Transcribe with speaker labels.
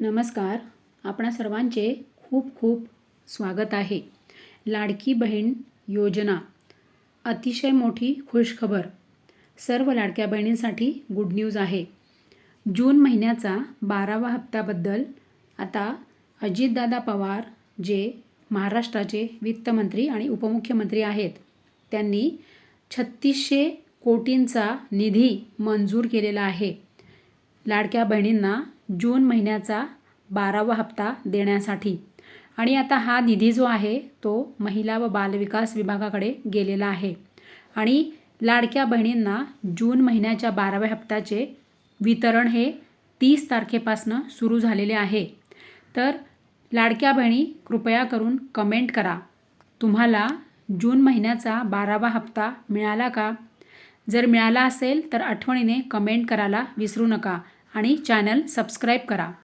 Speaker 1: नमस्कार. आपणा सर्वांचे खूप खूप स्वागत आहे. लाडकी बहीण योजना. अतिशय मोठी खुशखबर. सर्व लाडक्या बहिणींसाठी गुड न्यूज आहे. जून महिन्याचा बारावा हप्त्याबद्दल आता अजितदादा पवार जे महाराष्ट्राचे वित्तमंत्री आणि उपमुख्यमंत्री आहेत त्यांनी छत्तीसशे कोटींचा निधी मंजूर केलेला आहे. लाडक्या बहिणींना जून महिन्याचा बारावा हप्ता देण्यासाठी. आणि आता हा निधी जो आहे तो महिला व बालविकास विभागाकडे गेलेला आहे. आणि लाडक्या बहिणींना जून महिन्याच्या बाराव्या हप्त्याचे वितरण हे तीस तारखेपासनं सुरू झालेले आहे. तर लाडक्या बहिणी कृपया करून कमेंट करा. तुम्हाला जून महिन्याचा बारावा हप्ता मिळाला का? जर मिळाला असेल तर आठवणीने कमेंट करायला विसरू नका. आणि चॅनल सबस्क्राईब करा.